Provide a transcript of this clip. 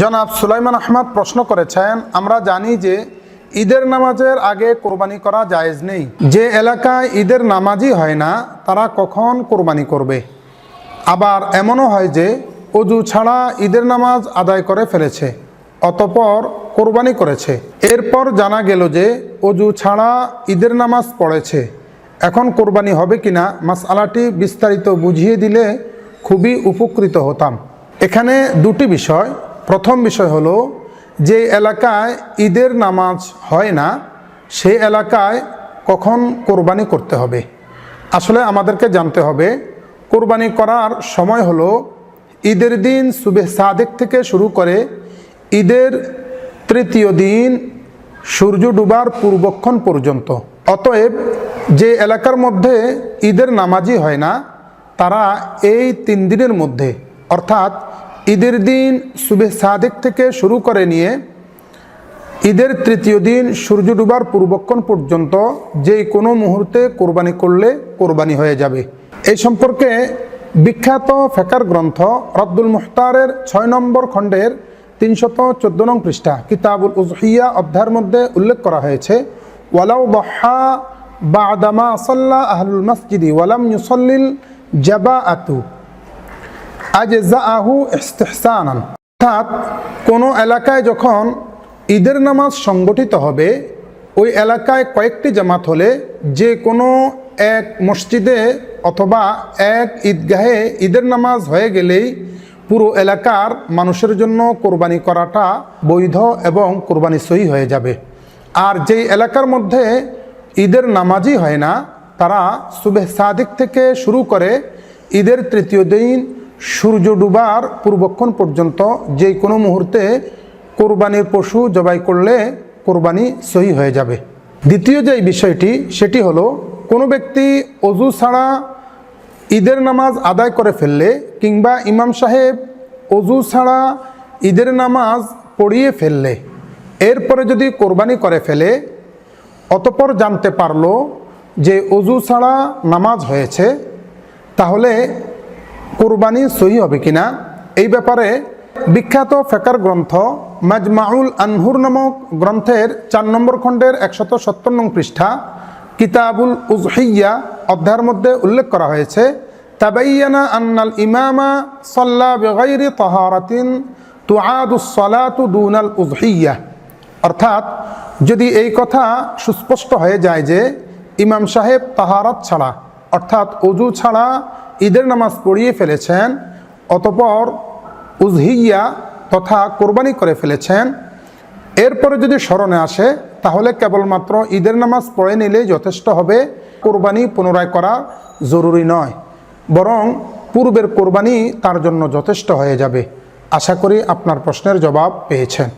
জনাব সুলাইমান আহমদ প্রশ্ন করেছেন, আমরা জানি যে ঈদের নামাজের আগে কোরবানি করা জায়েজ নেই। যে এলাকায় ঈদের নামাজই হয় না, তারা কখন কোরবানি করবে? আবার এমনও হয় যে অজু ছাড়া ঈদের নামাজ আদায় করে ফেলেছে, অতপর কোরবানি করেছে। এরপর জানা গেল যে অজু ছাড়া ঈদের নামাজ পড়েছে। এখন কোরবানি হবে কিনা, মাসআলাটি বিস্তারিত বুঝিয়ে দিলে খুবই উপকৃত হতাম। এখানে দুটি বিষয় প্রথম বিষয় হলো, যে এলাকায় ঈদের নামাজ হয় না সেই এলাকায় কখন কোরবানি করতে হবে? আসলে আমাদেরকে জানতে হবে, কোরবানি করার সময় হলো ঈদের দিন সুবেহ সাদেক থেকে শুরু করে ঈদের তৃতীয় দিন সূর্য ডুবার পূর্বক্ষণ পর্যন্ত। অতএব যে এলাকার মধ্যে ঈদের নামাজই হয় না, তারা এই তিন দিনের মধ্যে, অর্থাৎ ঈদের দিন সুবেহ সাদেক থেকে শুরু করে নিয়ে ঈদের তৃতীয় দিন সূর্য ডুবার পূর্বক্ষণ পর্যন্ত যে কোনো মুহূর্তে কোরবানি করলে কোরবানি হয়ে যাবে। এই সম্পর্কে বিখ্যাত ফেকার গ্রন্থ রদ্দুল মুখতারের ছয় নম্বর খণ্ডের তিনশত চোদ্দ নং পৃষ্ঠা কিতাবুল উজহিয়া অধ্যায়ের মধ্যে উল্লেখ করা হয়েছে, ওয়ালাউ বহা বা আদামা সাল্লাহ আহলুল মসজিদি ওয়ালাম ইউসল্লিল জাবা আতু আজ আহু ইস্তেহসানান। অর্থাৎ কোনো এলাকায় যখন ঈদের নামাজ সংগঠিত হবে, ওই এলাকায় কয়েকটি জামাত হলে যে কোনো এক মসজিদে অথবা এক ঈদগাহে ঈদের নামাজ হয়ে গেলেই পুরো এলাকার মানুষের জন্য কোরবানি করাটা বৈধ এবং কোরবানি সহি হয়ে যাবে। আর যেই এলাকার মধ্যে ঈদের নামাজই হয় না, তারা সুবেহ সাদিক থেকে শুরু করে ঈদের তৃতীয় দিন সূর্য ডুবার পূর্বক্ষণ পর্যন্ত যে কোনো মুহূর্তে কোরবানির পশু জবাই করলে কোরবানি সহি হয়ে যাবে। দ্বিতীয় যে বিষয়টি, সেটি হলো কোনো ব্যক্তি অজু ছাড়া ঈদের নামাজ আদায় করে ফেললে কিংবা ইমাম সাহেব অজু ছাড়া ঈদের নামাজ পড়িয়ে ফেললে, এরপরে যদি কোরবানি করে ফেলে, অতপর জানতে পারল যে অজু ছাড়া নামাজ হয়েছে, তাহলে কোরবানি সহি হবে কিনা? এই ব্যাপারে বিখ্যাত ফেকার গ্রন্থ মাজমাউল আনহুর নামক গ্রন্থের চার নম্বর খণ্ডের একশত সত্তর নং পৃষ্ঠা, কিতাবুল উজহিয়া অধ্যায়ের মধ্যে উল্লেখ করা হয়েছে, তাবাইয়ানা আন্নাল ইমামা সাল্লা বেগাইরি তহারাতিন সালাতু দুনাল উজহিয়া অর্থাৎ, যদি এই কথা সুস্পষ্ট হয়ে যায় যে ইমাম সাহেব তাহারাত ছাড়া, অর্থাৎ অজু ছাড়া ঈদের নামাজ পড়িয়ে ফেলেছেন, অতপর উজহিয়া তথা কোরবানি করে ফেলেছেন। এরপরে যদি স্মরণে আসে, তাহলে কেবলমাত্র ঈদের নামাজ পড়ে নিলেই যথেষ্ট হবে, কোরবানি পুনরায় করা জরুরি নয়, বরং পূর্বের কোরবানি তার জন্য যথেষ্ট হয়ে যাবে। আশা করি আপনার প্রশ্নের জবাব পেয়েছেন।